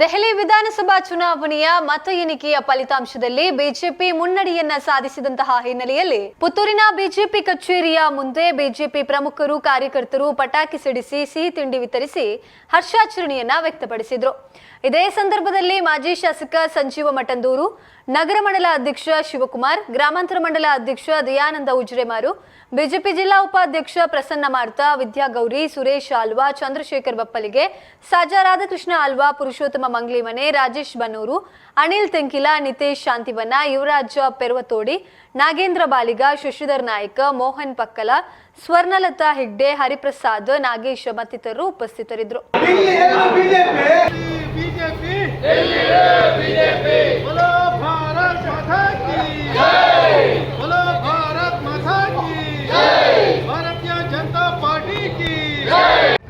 ದೆಹಲಿ ವಿಧಾನಸಭಾ ಚುನಾವಣೆಯ ಮತ ಎಣಿಕೆಯ ಫಲಿತಾಂಶದಲ್ಲಿ ಬಿಜೆಪಿ ಮುನ್ನಡೆಯನ್ನ ಸಾಧಿಸಿದಂತಹ ಹಿನ್ನೆಲೆಯಲ್ಲಿ ಪುತ್ತೂರಿನ ಬಿಜೆಪಿ ಕಚೇರಿಯ ಮುಂದೆ ಬಿಜೆಪಿ ಪ್ರಮುಖರು ಕಾರ್ಯಕರ್ತರು ಪಟಾಕಿ ಸಿಡಿಸಿ, ಸಿಹಿ ತಿಂಡಿ ವಿತರಿಸಿ ಹರ್ಷಾಚರಣೆಯನ್ನ ವ್ಯಕ್ತಪಡಿಸಿದ್ರು. ಇದೇ ಸಂದರ್ಭದಲ್ಲಿ ಮಾಜಿ ಶಾಸಕ ಸಂಜೀವ ಮಠಂದೂರು ನಗರ ಮಂಡಲ ಅಧ್ಯಕ್ಷ ಶಿವಕುಮಾರ್, ಗ್ರಾಮಾಂತರ ಮಂಡಲ ಅಧ್ಯಕ್ಷ ದಯಾನಂದ ಉಜ್ರೆಮಾರು, ಬಿಜೆಪಿ ಜಿಲ್ಲಾ ಉಪಾಧ್ಯಕ್ಷ ಪ್ರಸನ್ನ ಮಾರ್ತಾ ವಿದ್ಯಾಗೌರಿ ಸುರೇಶ್ ಆಲ್ವಾ ಚಂದ್ರಶೇಖರ್ ಬಪ್ಪಲಿಗೆ ಸಾಜಾ ರಾಧಾಕೃಷ್ಣ ಆಲ್ವಾ ಪುರುಷೋತ್ತಮ ಮಂಗ್ಲಿಮನೆ, ರಾಜೇಶ್ ಬನ್ನೂರು, ಅನಿಲ್ ತೆಂಕಿಲ, ನಿತೇಶ್ ಶಾಂತಿವನ ಯುವರಾಜ ಪೆರ್ವತೋಡಿ, ನಾಗೇಂದ್ರ ಬಾಲಿಗ, ಶಶಿಧರ್ ನಾಯ್ಕ, ಮೋಹನ್ ಪಕ್ಕಲ, ಸ್ವರ್ಣಲತಾ ಹೆಗ್ಡೆ, ಹರಿಪ್ರಸಾದ್, ನಾಗೇಶ್ ಮತ್ತಿತರರು ಉಪಸ್ಥಿತರಿದ್ದರು.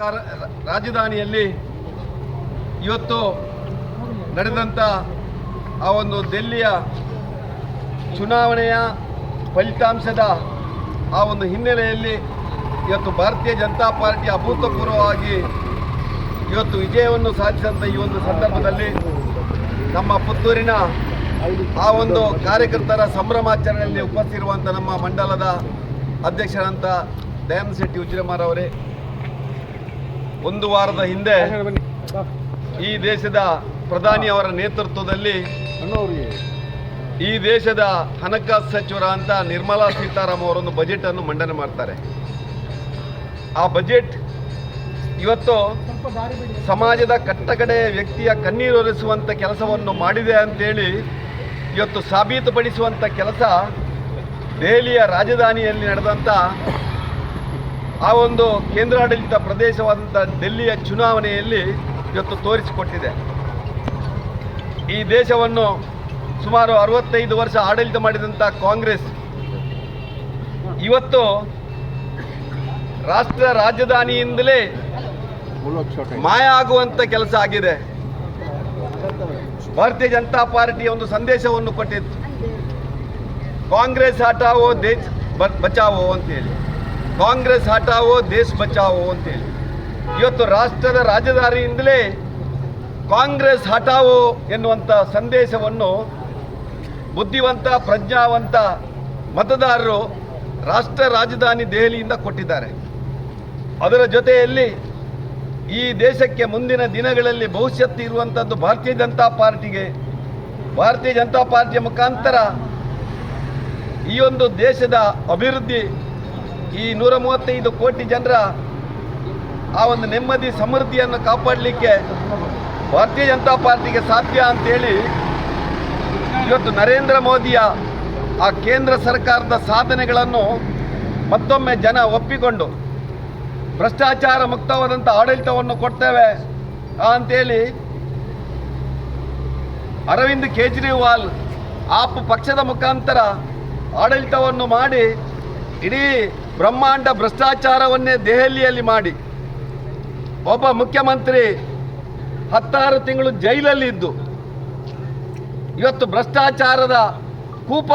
ಕಾರ- ರಾಜಧಾನಿಯಲ್ಲಿ ಇವತ್ತು ನಡೆದಂಥ ಆ ಒಂದು ದೆಲ್ಲಿಯ ಚುನಾವಣೆಯ ಫಲಿತಾಂಶದ ಆ ಒಂದು ಹಿನ್ನೆಲೆಯಲ್ಲಿ ಇವತ್ತು ಭಾರತೀಯ ಜನತಾ ಪಾರ್ಟಿ ಅಭೂತಪೂರ್ವವಾಗಿ ಇವತ್ತು ವಿಜಯವನ್ನು ಸಾಧಿಸಿದಂಥ ಈ ಒಂದು ಸಂದರ್ಭದಲ್ಲಿ ನಮ್ಮ ಪುತ್ತೂರಿನ ಆ ಒಂದು ಕಾರ್ಯಕರ್ತರ ಸಂಭ್ರಮಾಚರಣೆಯಲ್ಲಿ ಉಪಸ್ಥಿತಿರುವಂಥ ನಮ್ಮ ಮಂಡಲದ ಅಧ್ಯಕ್ಷರಂತ ದಯಾನಂದ ಶೆಟ್ಟಿ ಉಜ್ರಮಾರ್ ಅವರೇ ಒಂದು ವಾರದ ಹಿಂದೆ ಈ ದೇಶದ ಪ್ರಧಾನಿ ಅವರ ನೇತೃತ್ವದಲ್ಲಿ ಈ ದೇಶದ ಹಣಕಾಸು ಸಚಿವರ ಅಂತ ನಿರ್ಮಲಾ ಸೀತಾರಾಮ್ ಅವರೊಂದು ಬಜೆಟ್ ಅನ್ನು ಮಂಡನೆ ಮಾಡ್ತಾರೆ. ಆ ಬಜೆಟ್ ಇವತ್ತು ಸಮಾಜದ ಕಟ್ಟಕಡೆಯ ವ್ಯಕ್ತಿಯ ಕಣ್ಣೀರು ಒರೆಸುವಂಥ ಕೆಲಸವನ್ನು ಮಾಡಿದೆ ಅಂತೇಳಿ ಇವತ್ತು ಸಾಬೀತುಪಡಿಸುವಂಥ ಕೆಲಸ ದೆಹಲಿಯ ರಾಜಧಾನಿಯಲ್ಲಿ ನಡೆದಂಥ ಆ ಒಂದು ಕೇಂದ್ರಾಡಳಿತ ಪ್ರದೇಶವಾದಂಥ ಡೆಲ್ಲಿಯ ಚುನಾವಣೆಯಲ್ಲಿ ಇವತ್ತು ತೋರಿಸಿಕೊಟ್ಟಿದೆ. ಈ ದೇಶವನ್ನು ಸುಮಾರು ಅರವತ್ತೈದು ವರ್ಷ ಆಡಳಿತ ಮಾಡಿದಂಥ ಕಾಂಗ್ರೆಸ್. ಇವತ್ತು ರಾಷ್ಟ್ರ ರಾಜಧಾನಿಯಿಂದಲೇ ಮಾಯ ಆಗುವಂಥ ಕೆಲಸ ಆಗಿದೆ. ಭಾರತೀಯ ಜನತಾ ಪಾರ್ಟಿಯ ಒಂದು ಸಂದೇಶವನ್ನು ಕೊಟ್ಟಿತ್ತು. ಕಾಂಗ್ರೆಸ್ ಹಟಾವೋ ದೇಶ ಬಚಾವೋ ಅಂತ ಅಂತೇಳಿ ಕಾಂಗ್ರೆಸ್ ಹಟಾವೋ ದೇಶ ಬಚಾವೋ ಅಂತೇಳಿ. ಇವತ್ತು ರಾಷ್ಟ್ರದ ರಾಜಧಾನಿಯಿಂದಲೇ ಕಾಂಗ್ರೆಸ್ ಹಟಾವೋ ಎನ್ನುವಂಥ ಸಂದೇಶವನ್ನು ಬುದ್ಧಿವಂತ, ಪ್ರಜ್ಞಾವಂತ ಮತದಾರರು ರಾಷ್ಟ್ರ ರಾಜಧಾನಿ ದೆಹಲಿಯಿಂದ ಕೊಟ್ಟಿದ್ದಾರೆ. ಅದರ ಜೊತೆಯಲ್ಲಿ ಈ ದೇಶಕ್ಕೆ ಮುಂದಿನ ದಿನಗಳಲ್ಲಿ ಭವಿಷ್ಯತ್ತು ಇರುವಂಥದ್ದು ಭಾರತೀಯ ಜನತಾ ಪಾರ್ಟಿಗೆ. ಭಾರತೀಯ ಜನತಾ ಪಾರ್ಟಿಯ ಮುಖಾಂತರ ಈ ಒಂದು ದೇಶದ ಅಭಿವೃದ್ಧಿ ಈ ನೂರ ಮೂವತ್ತೈದು ಕೋಟಿ ಜನರ ಆ ಒಂದು ನೆಮ್ಮದಿ, ಸಮೃದ್ಧಿಯನ್ನು ಕಾಪಾಡಲಿಕ್ಕೆ ಭಾರತೀಯ ಜನತಾ ಪಾರ್ಟಿಗೆ ಸಾಧ್ಯ ಅಂತೇಳಿ ಇವತ್ತು ನರೇಂದ್ರ ಮೋದಿಯ ಆ ಕೇಂದ್ರ ಸರ್ಕಾರದ ಸಾಧನೆಗಳನ್ನು ಮತ್ತೊಮ್ಮೆ ಜನ ಒಪ್ಪಿಕೊಂಡು ಭ್ರಷ್ಟಾಚಾರ ಮುಕ್ತವಾದಂಥ ಆಡಳಿತವನ್ನು ಕೊಡ್ತೇವೆ ಅಂತೇಳಿ ಅರವಿಂದ್ ಕೇಜ್ರಿವಾಲ್ ಆಪ್ ಪಕ್ಷದ ಮುಖಾಂತರ ಆಡಳಿತವನ್ನು ಮಾಡಿ ಇಡೀ ಬ್ರಹ್ಮಾಂಡ ಭ್ರಷ್ಟಾಚಾರವನ್ನೇ ದೆಹಲಿಯಲ್ಲಿ ಮಾಡಿ ಒಬ್ಬ ಮುಖ್ಯಮಂತ್ರಿ ಹತ್ತಾರು ತಿಂಗಳು ಜೈಲಲ್ಲಿ ಇದ್ದು ಇವತ್ತು ಭ್ರಷ್ಟಾಚಾರದ ಕೂಪ